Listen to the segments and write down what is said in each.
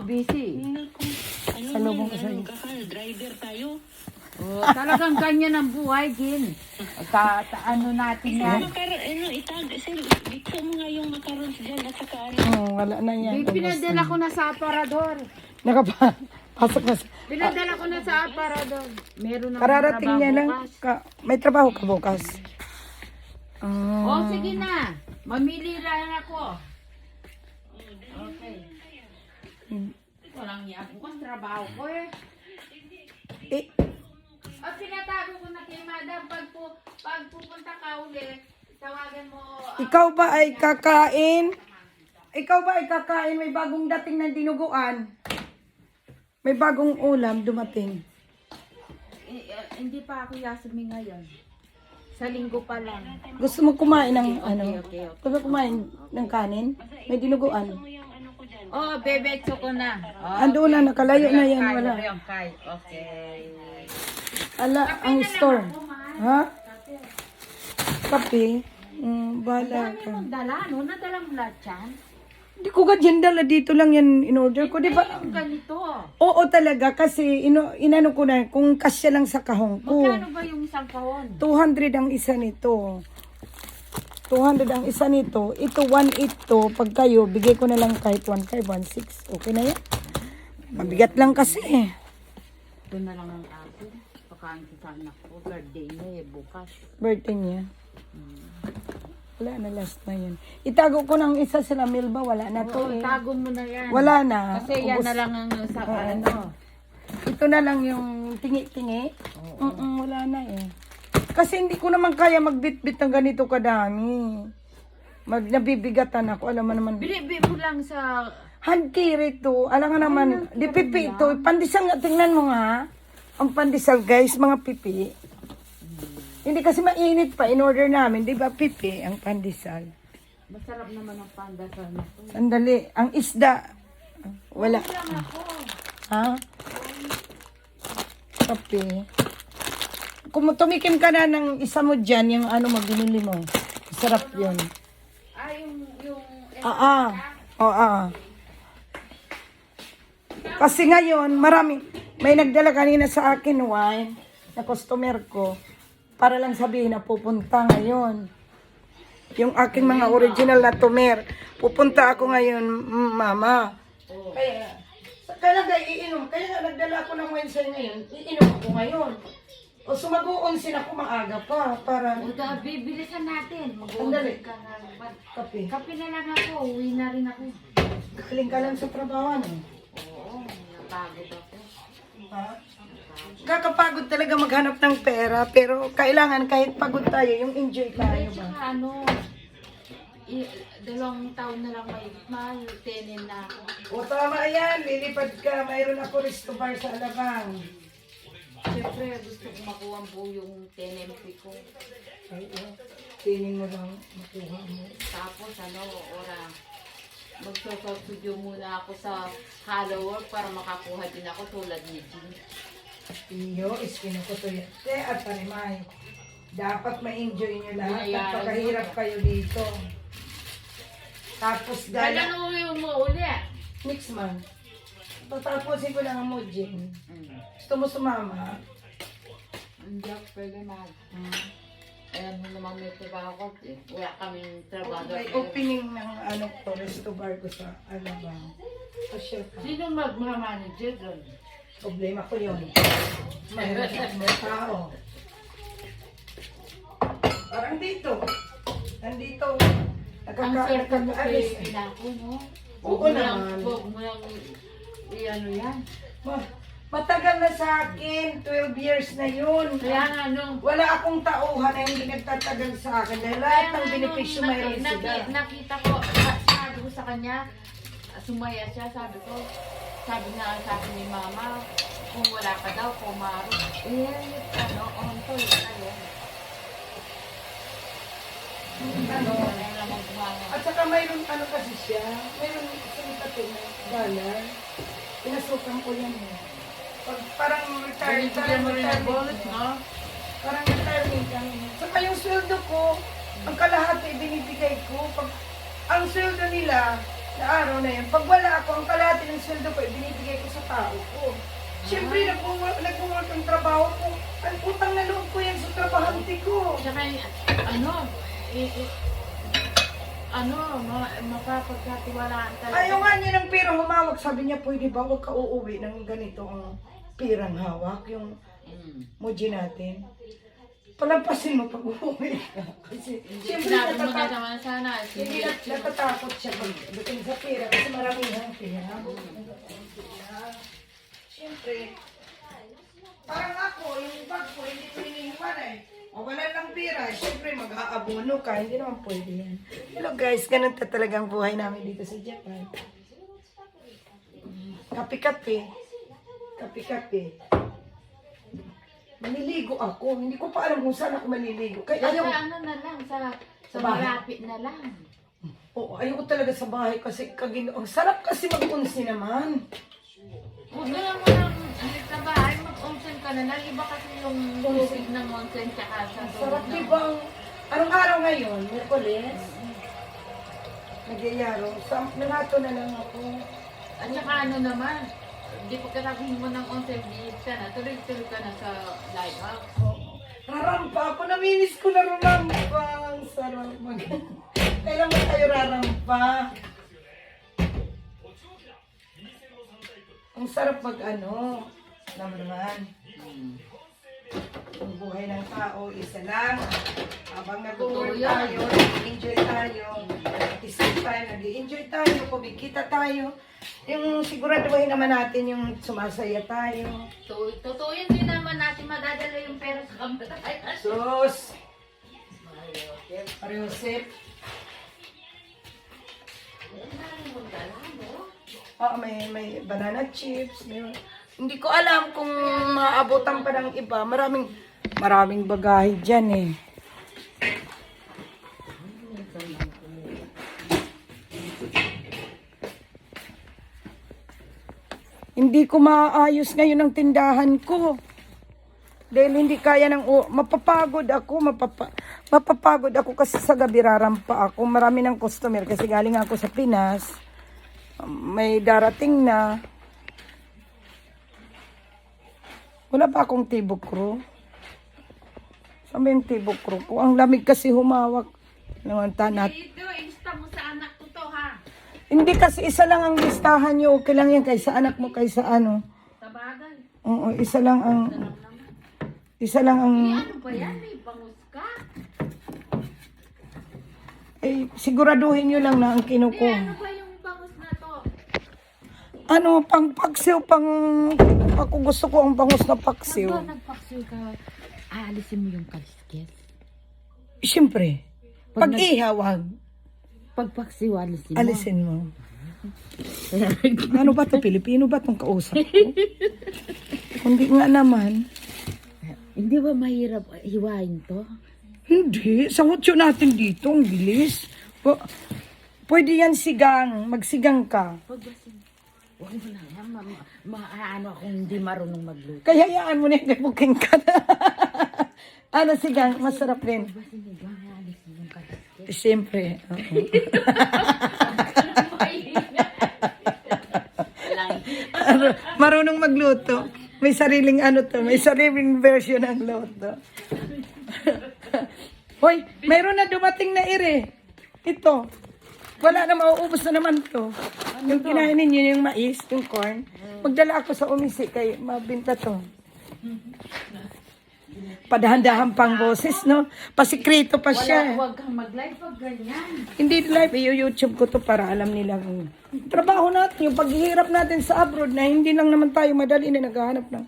busy. Ano Salubong man, ko sa'yo. ano ka, driver tayo. Oh, talagang ganyan ang buhay, Gin. Ta, ta ano natin yan. Makaroon, ano, itag, sir, dito mo nga yung macaroons dyan at saka ano. Hmm, wala na yan. Di, pinadala ko na sa aparador. Nakapasok na. sa- Pinadala ko na sa aparador. Meron na Kararating niya lang. Ka, may trabaho ka bukas. Oh, sige na. Mamili lang ako. Walang niya. Bukas trabaho ko eh. Eh, At pinatago ko na kay madam, pag, pu, pag pupunta ka uli, tawagan mo. ah, ikaw ba ay kakain? Ikaw ba ay kakain? May bagong dating na dinuguan. May bagong ulam dumating. eh, eh, hindi pa ako yasumi ngayon. Sa linggo pa lang. Gusto mo kumain ng ano? okay, okay. Gusto mo kumain ng kanin? May dinuguan. Oh, bebetso ko na. Oh, Ando na, nakalayo na yan, wala. yung kay. Okay. Ala, ang store. Ha? Kape? Mm, bahala ka. mong dala, no? Nadala mo lahat yan. Hindi ko ka dyan dala dito lang yan in order ko, di ba? Yung ganito. Oo talaga kasi ino, inano ko na kung kasya lang sa kahong ko. Magkano ba yung isang kahon? 200 ang isa nito. 200 ang isa nito. Ito 1.8 to. Pag kayo, bigay ko na lang kahit 1.5, 1.6. Okay na yan? Mabigat lang kasi. Ito na lang ang akin. Pakain ko sa anak ko. Birthday niya eh, bukas. Birthday niya. Wala na, last na yun. Itago ko ng isa sila Milba. Wala na to Oo, eh. tago mo na yan. Wala na. Kasi yan Ubus. na lang ang sa ano. Ito na lang yung tingi-tingi. Mm wala na eh. Kasi hindi ko naman kaya magbitbit ng ganito kadami. Mag nabibigatan ako. Alam mo naman. Bili-bili mo lang sa... Hand carry to. Alam nga naman. Di pipi ito. Pandesal nga. Tingnan mo nga. Ang pandesal guys. Mga pipi. Hindi kasi mainit pa. In order namin. Di ba pipi ang pandesal. Masarap naman ang pandasal na to. Sandali. Ang isda. Wala. Lang ako. Ha? Kape. Kung tumikim ka na ng isa mo dyan, yung ano mo, binili mo. Sarap yun. Ah, yung... yung Ah, ah. Oo, ah. Kasi ngayon, marami. May nagdala kanina sa akin wine na customer ko para lang sabihin na pupunta ngayon. Yung aking mga original na tumer. Pupunta ako ngayon, mama. Kaya, talaga iinom. Kaya nagdala ako ng wine sa'yo ngayon. Iinom ako ngayon. O sumagoon sila ko maaga pa para Uda, bibilisan natin. Sandali. Mag-order ka na. naman. kape. Kape na lang ako. Uwi na rin ako. Galing ka lang sa trabaho, no? Oo, napagod ako. Ha? Kakapagod talaga maghanap ng pera, pero kailangan kahit pagod tayo, yung enjoy tayo At ba? saka ano, i- dalawang taon na lang may mahal, tenin na ako. O tama yan, lilipad ka, mayroon ako resto bar sa Alabang. Siyempre, gusto ko makuha po yung tenency ko. Ay, oh, tining mo lang, makuha mo. Tapos ano, ora, magsosubsidyo muna ako sa Hollow Work para makakuha din ako tulad ni Jean. Iyo, iskino ko to yan. Te, at parimay. Dapat ma-enjoy nyo lahat. Binayaran Pagkahirap kayo dito. Tapos Kailan gala, mo uli? next month. Tatapusin ko lang ang Mojing. Gusto mo sumama? Hindi ako pwede mag. Ayan mo naman may trabaho ko. eh. Wala kaming trabaho. May opening ng ano ko, resto bar ko sa Alabang. So, share ka. Sino mag-manager doon? Problema ko yun. Mayroon may tao. Parang dito. Nandito. Ang swerte mo kay Pinako, no? Oo Huwag mo lang- naman. Huwag mo lang i-ano yan. Ma- Matagal na sa akin. 12 years na yun. Kaya nga nung Wala akong tauhan na hindi nagtatagal sa akin. Dahil lahat ng benepisyo nung mayroon sila. naki- Nakita ko, sa- sabi ko sa kanya, sumaya siya, sabi ko, sabi nga sa akin ni mama, kung wala ka daw, kumaro. Eh, ano, on to, ano. Ano? Wala namang gumana. At saka mayroon ano kasi siya. Mayroon sumipatin na dollar. Pinasukan ko yan eh. Pag parang retired, parang mo rin ng retirement bonus, ka. no? Parang retirement kami. Saka yung sweldo ko, ang kalahati binibigay ko. Pag, ang sweldo nila, na araw na yun, pag wala ako, ang kalahati yung sweldo ko, binibigay ko sa tao ko. Siyempre, nag-work, nag-work ang trabaho ko. Ang utang na loob ko yan sa trabahante ko. Tsaka, ano, i, i, ano, ma, mapapagkatiwalaan talaga. Ayaw nga niya ng pera humawak. Sabi niya, pwede ba huwag ka uuwi ng ganito ang pirang hawak, yung Mm. muji natin. Palampasin mo pag uuwi ka. Kasi, siyempre, Sinabi mo na natatakot, naman sana. hindi na, natatakot siya pag dating sa pera kasi maramihan pera. Siyempre, parang ako, yung bag ko, hindi ko iniiwan eh. O wala lang pera, siyempre mag-aabono ka, hindi naman pwede yan. Hello guys, ganun ta talagang buhay namin dito sa Japan. Kape-kape. Kape-kape. Maniligo ako. Hindi ko pa alam kung saan ako maniligo. Kaya Ayaw. ayaw, ano na lang, sa, sa Sa bahay? malapit na lang. Oo, ayoko talaga sa bahay kasi kagin ang sarap kasi mag-unsi naman. Huwag na lang mo lang sa bahay, mag-onsen ka na lang. Iba kasi yung tubig ng onsen tsaka sa Ang sarap, di ba? Anong araw ngayon? Merkules? Nagyayaro. Sa, nanato na lang ako. At saka ano naman, di pagkatapos mo ng onsen, bihip ka na, tuloy-tuloy ka na sa lighthouse. Oo. Rarampa ako. Naminis ko na rarampa. Ang sarap mag... Kailan mo tayo rarampa? Ang sarap mag ano. Alam mo naman. Ang buhay ng tao, isa lang. Habang nag-work tayo, nag-enjoy tayo. At the same time, nag-enjoy tayo, kumikita tayo. Yung siguraduhin naman natin yung sumasaya tayo. So, totoo yun din naman natin madadala yung pera sa kamay. Sus! Mariusip. Oo, may, may banana chips. May, hindi ko alam kung maabutan pa ng iba. Maraming, maraming bagahe dyan eh. Hindi ko maayos ngayon ang tindahan ko. Dahil hindi kaya ng u- mapapagod ako, mapapa, mapapagod ako kasi sa gabi rarampa ako. Marami ng customer kasi galing ako sa Pinas. May darating na. Wala pa akong tibok crew. Ba yung tibok crew ko? Ang lamig kasi humawak. Naman tanat. Ito, insta mo sa anak ko to ha. Hindi kasi isa lang ang listahan nyo. Okay lang yan kaysa anak mo, kaysa ano. Sa bagay. Oo, isa lang ang... Isa lang ang... Ano ba yan? May bangus ka? Eh, siguraduhin nyo lang na ang kinuko. Eh, ano ba to? Ano, pang paksiw, pang... Ako gusto ko ang bangus na paksiw. Ba, nagpaksiw ka, aalisin mo yung kaliskes. Siyempre, Pag pag ihawag, Pagpaksiw, alisin mo. alisin mo. Ano ba to Pilipino ba tong kausap ko? Hindi nga naman. Hindi ba mahirap hiwain to? Hindi. Sa hotyo natin dito, ang bilis. Pwede yan sigang. Magsigang ka. Pagbasin. Huwag mo na yan. Ma, ma, maano akong hindi marunong magluto. Kaya hayaan mo na yung booking ka na. ano sigang, masarap mo ba? Aalisin yung kaliskes. Siyempre. oo. Ano, marunong magluto. May sariling ano to, may sariling version ng luto. Hoy, mayroon na dumating na ire. Ito. Wala na mauubos na naman to. Yung kinain ninyo yung mais, yung corn. Magdala ako sa umisi kay mabinta to. Padahan-dahan pang boses, no? Pasikreto pa siya. Wala, huwag kang mag-live pag ganyan. Hindi live, i-YouTube ko to para alam nila kung trabaho natin, yung paghihirap natin sa abroad na hindi lang naman tayo madali na naghahanap ng,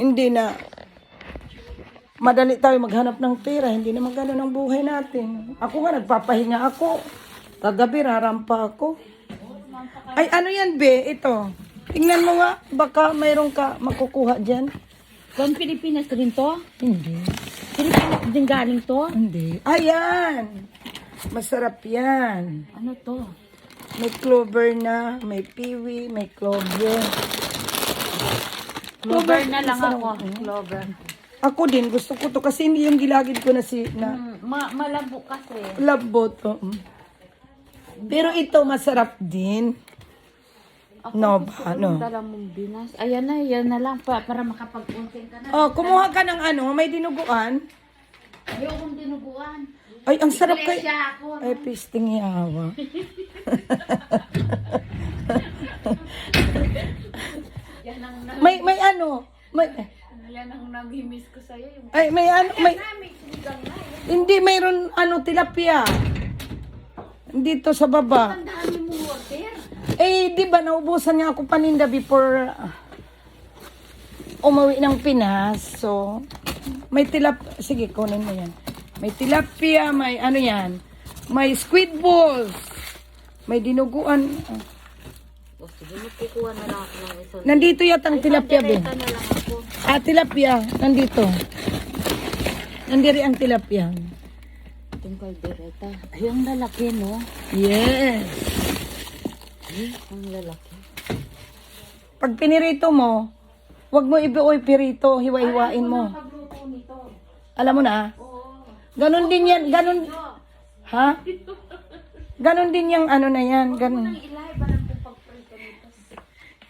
hindi na madali tayo maghanap ng pera, hindi naman gano'n ang buhay natin. Ako nga, nagpapahinga ako. Kagabi, rarampa ako. Ay, ano yan, be? Ito. Tingnan mo nga, baka mayroon ka makukuha dyan. From Pilipinas rin to? Hindi. Pilipinas din galing to? Hindi. Ayan! Masarap yan. Ano to? May clover na, may piwi, may clover. Clover na lang Masarap. ako. Clover. Ako din, gusto ko to kasi hindi yung gilagid ko na si na Mm, ma malabo kasi. love boat to. Pero ito masarap din. Ako, No, gusto ba, ko no. ng dala mong binas. Ayan na, yan na lang pa, para makapag-unting ka na. Oh, kumuha ka ng ano, may dinuguan. Ayokong dinuguan. Ay, ang sarap kay... Iglesia ako. Ay, pisting yawa. Yan ang, na, May, may ano, may... yan ang nag-miss ko sa'yo. Yung Ay, may ano, may... may sinigang na. eh. Hindi, mayroon ano, tilapia. Dito sa baba. Dami mong order. Eh, di ba, naubusan nga ako paninda before uh, umuwi ng Pinas. So, may tilap... Sige, kunin mo yan. May tilapia, may ano yan. May squid balls. May dinuguan. O sige, magkukuha na lang ako ng isang. Nandito yata ang tilapia, Ben. Ito na lang ako. Ah, tilapia. Nandito. Nandiri ang tilapia. Itong kaldereta. Ay, ang lalaki, no? Yes. Ay, ang lalaki. Pag pinirito mo, wag mo ibuoy pirito, hiwa-hiwain mo. Alam mo na? Oo. Ganon din yan, ganon. Ha? Ganon din yung ano na yan, ganon.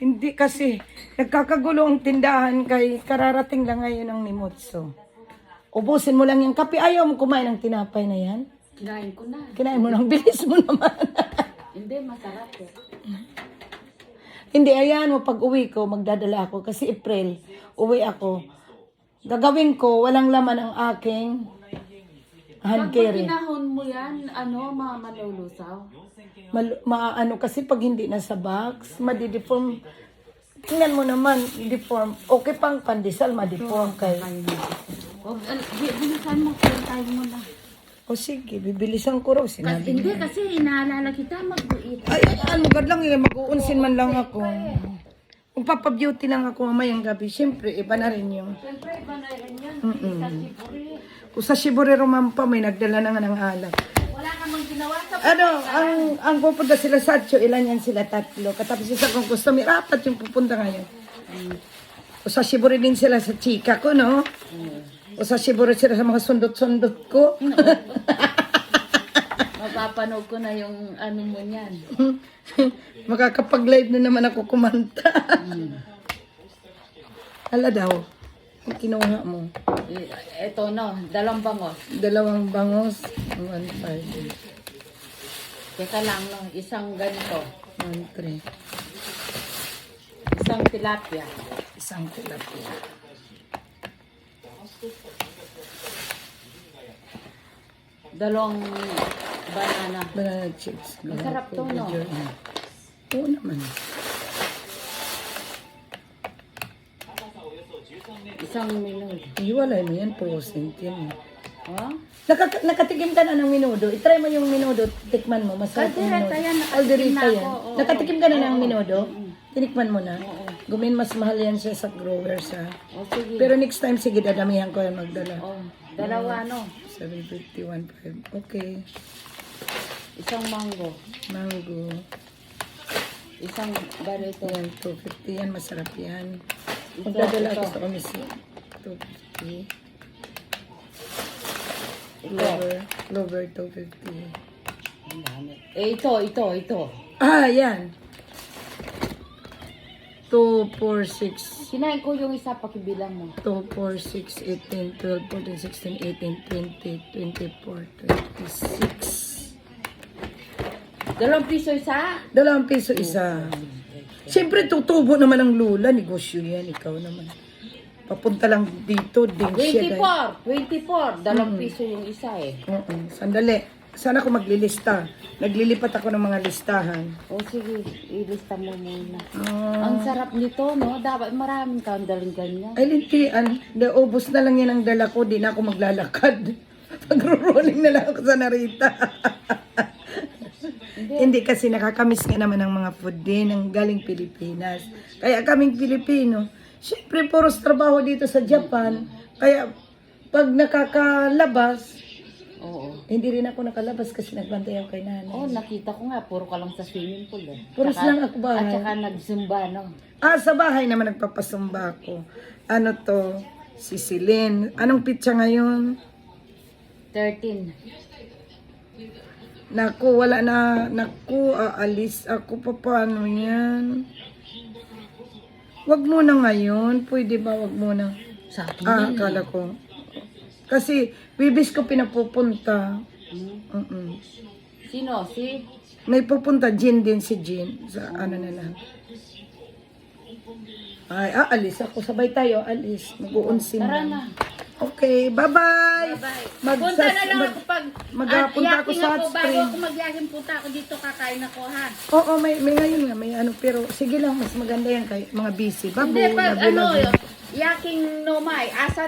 Hindi kasi, nagkakagulo ang tindahan kay kararating lang ngayon ng nimotso. Ubusin mo lang yung kape. Ayaw mo kumain ng tinapay na yan. Kinain ko na. Kinain mo ng bilis mo naman. Hindi, masarap eh. Hindi, ayan mo, pag uwi ko, magdadala ako. Kasi April, uwi ako. Gagawin ko, walang laman ang aking hand Pag carry. pinahon mo yan, ano, ma malulusaw. Mal- maano kasi pag hindi nasa box, madideform. Tingnan mo naman, deform. Okay pang pandesal, madeform kay. O, al- bi- bilisan mo, tayo mo na. O sige, bibilisan ko raw, Kasi, sinabi hindi, kasi inaalala kita mag-uit. Ay, ay, magad lang, eh, mag-uunsin man lang ako. Magpapa-beauty lang ako mamayang gabi. Siyempre, iba na rin yung... Siyempre, iba na rin yan. Mm-mm. Sa Siburi. Kung sa Shiborero Mampa, may nagdala na nga ng alak. Wala ka mang ginawa sa Ano, ang ang pupunta sila sa Atyo, ilan yan sila tatlo. Katapos isa kong customer, apat yung pupunta ngayon. O sa Shibori din sila sa chika ko, no? O sa Shibori sila sa mga sundot-sundot ko. Mapapanood ko na yung ano mo niyan. Makakapag-live na naman ako kumanta. Hala daw, ang kinuha mo. Ito no, dalawang bangos. Dalawang bangos, one five, Teka lang no, isang ganito. one three, Isang tilapia. isang tilapia. Dalawang banana. Banana chips. Masarap to, no? Oo naman. Isang minute. Iwalay mo yan, percent yan. Oh? Nakaka- nakatikim ka na ng minudo. I-try mo yung minudo, tikman mo. Masarap yung minudo. na yan. nakatikim ka na ng minudo? Tinikman mo na? Oo. Gumin, mas mahal yan siya sa growers ha. O sige. Pero next time, sige, dadamihan ko yan magdala. oh, dalawa no. 751.5. Okay. Isang mango. Mango. Isang ganito. Yan, 250 yan. Masarap yan. Magdadala ako sa komisyon. 250. Ito. Clover. Clover, 250. Ang dami. Eh, ito, ito, ito. Ah, yan. 2, 4, 6. Kinain ko yung isa, pakibilang mo. 2, 4, 6, 18, 12, 14, 16, 18, 20, 24, 26. Dalawang piso isa? Dalawang piso isa. Siyempre, tutubo naman ang lula. Negosyo yan. Ikaw naman. Papunta lang dito. Din siya. 24. 24. Dalawang piso yung isa eh. Oo. Sandali. Sana ako maglilista. Naglilipat ako ng mga listahan. O sige, ilista mo muna. Ah. Ang sarap nito, no? Dapat maraming kandaling ganyan. Ay, lintian. Naubos na lang yan ang dala ko. Di na ako maglalakad. Pagro-rolling na lang ako sa narita. Hindi kasi nakakamiss nga naman ang mga food din ng galing Pilipinas. Kaya kaming Pilipino, syempre puros trabaho dito sa Japan. Kaya pag nakakalabas, Oo. hindi rin ako nakalabas kasi nagbantay ako kay nanay. Oh, nakita ko nga, puro ka lang sa swimming pool eh. Puros Tsaka- lang ako ba? At saka nag-zumba, no? Ah, sa bahay naman nagpapasumba ako. Ano to? Si Celine. Anong pitsa ngayon? 13. Naku, wala na. Naku, aalis ako. Pa, paano yan? Wag muna ngayon. Pwede ba wag muna? Sa akin Ah, yan. akala ko. Kasi, bibis ko pinapupunta. Mm-mm. Sino? Si? May pupunta, Jin din si Jin. Sa ano na lang. Ay, aalis ako. Sabay tayo, alis. Mag-uunsin Tara na. Okay, bye-bye. Bye-bye. Punta na lang mag- ako pag... maghapunta Ah, ako sa hot Bago spring. ako magyakin, punta ako dito, kakain ako, ha? Oo, may, may ngayon nga, may ano, pero sige lang, mas maganda yan kay mga busy. Babu, Hindi, pag ano, labi. yaking nomay, asa